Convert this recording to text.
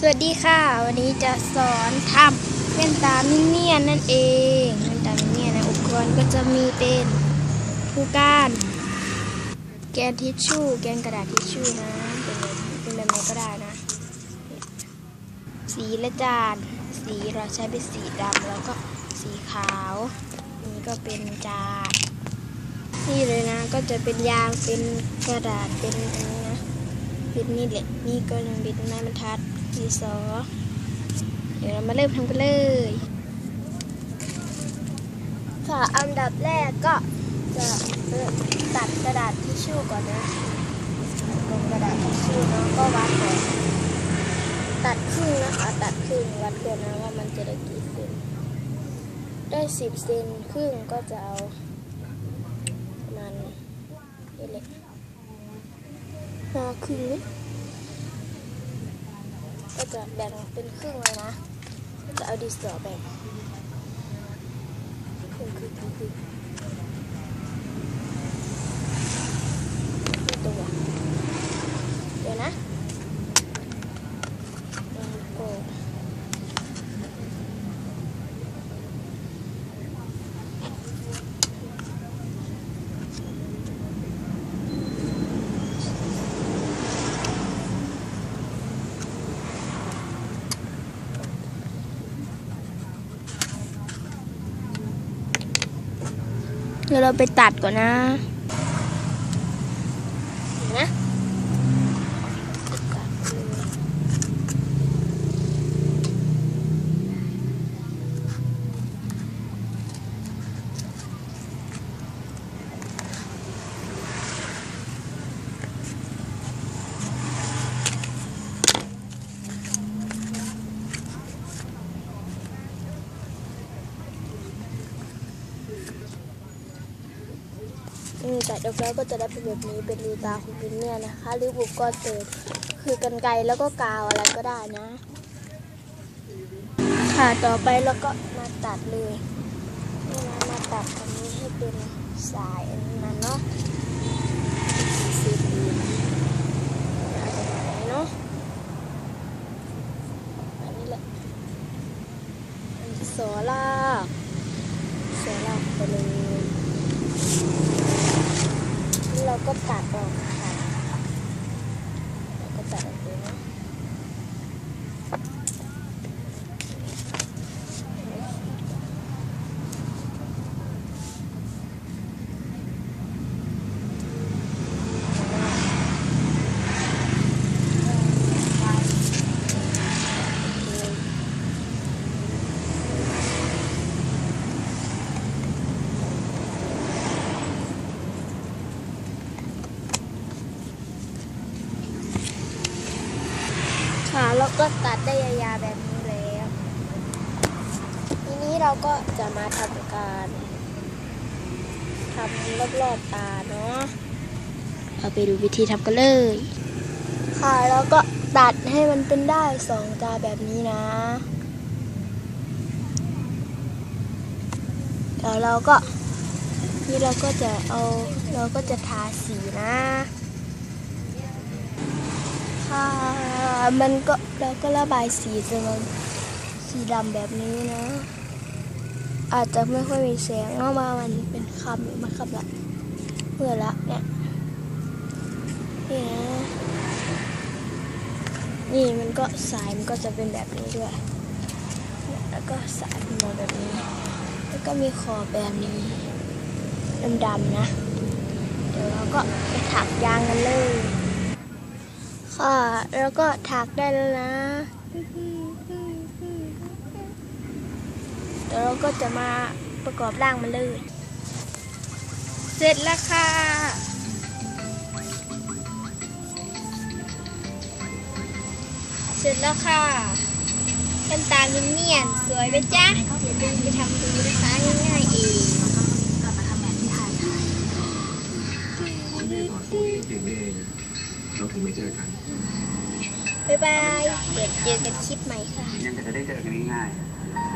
สวัสดีค่ะ วันนี้จะสอนทำแว่นตามิเนียนนั่นเองแว่นตามิเนียนนะอุปกรณ์ก็จะมีเป็นผู้ก้าน แกนทิชชู่ แกนกระดาษทิชชู่นะเป็นเป็นแบบไหนก็ได้นะ สีและจานสีเราใช้เป็นสีดำแล้วก็สีขาวนนี้ก็เป็นจานนี่เลยนะก็จะเป็นยางเป็นกระดาษเป็นอันนี้นะเป็นนี่แหละนี่ก็ยังเป็นไม้บรรทัด ดินสอ เดี๋ยวเรามาเริ่มทำกันเลย ค่ะ อันดับแรกก็จะเริ่มตัดกระดาษทิชชู่ก่อนนะลงกระดาษทิชชู่เนาะก็วัดก่อนตัดครึ่งนะคะ ตัดครึ่งวัดก่อนนะว่ามันจะได้กี่เซนได้สิบเซนครึ่งก็จะเอาประมันนี่แหละห้าครึ่งนี่ ก็จะแบ่งเป็นครึ่งเลยนะ ก็จะเอาดินสอแบ่งครึ่งครึ่งครึ่งครึ่งนี่ตัวเดี๋ยวนะแล้วก็ เดี๋ยวเราไปตัดก่อนนะนะ นี่ตัดออกแล้วก็จะได้เป็นแบบนี้เป็นรูตาของวินเนี่ยนะคะ หรืออุปกรณ์เสริมคือกันไกแล้วก็กาวอะไรก็ได้นะ ค่ะต่อไปเราก็มาตัดเลยนี่นะมาตัดอันนี้ให้เป็นสายอันนั้นเนาะสีดีอาจจะแบบนี้เนาะอันนี้แหละอันที่สอลากสอลากไปเลย ก็ตัดออกนะคะเราก็ตัดออกเลยนะค่ะแล้ว ก็ตัดได้ยาวๆแบบนี้แล้ว ทีนี้เราก็จะมาทำการทำรอบๆตาเนาะเราไปดูวิธีทำกันเลย ค่ะแล้วก็ตัดให้มันเป็นได้สองตาแบบนี้นะเดี๋ยวเราก็นี่เราก็จะเอาเราก็จะทาสีนะ ค่ะมันก็เราก็ระบายสีจนมันสีดำแบบนี้นะ อาจจะไม่ค่อยมีแสงเนอกมามันเป็นคำหรือมันคำละเมื่อละเนี่ยนี่นะนี่มันก็สายมันก็จะเป็นแบบนี้ด้วย แล้วก็สายเป็นมาแบบนี้ แล้วก็มีขอแบบนี้ดำๆนะ เดี๋ยวเราก็ไปถักยางกันเลย ค่ะ แล้วก็ถักได้แล้วนะเดี๋ยวเราก็จะมาประกอบร่างมันเลย เสร็จแล้วค่ะเสร็จแล้วค่ะเป็นตามินเนี่ยนสวยไหมจ๊ะอย่าลืมไปทำดูนะคะง่ายๆเองกลับมาทำงานที่ไทยค่ะวั เราถึงไม่เจอกันบ๊ายบายเดี๋ยวเจอกันคลิปใหม่ค่ะ ยังจะได้เจอกันง่ายๆ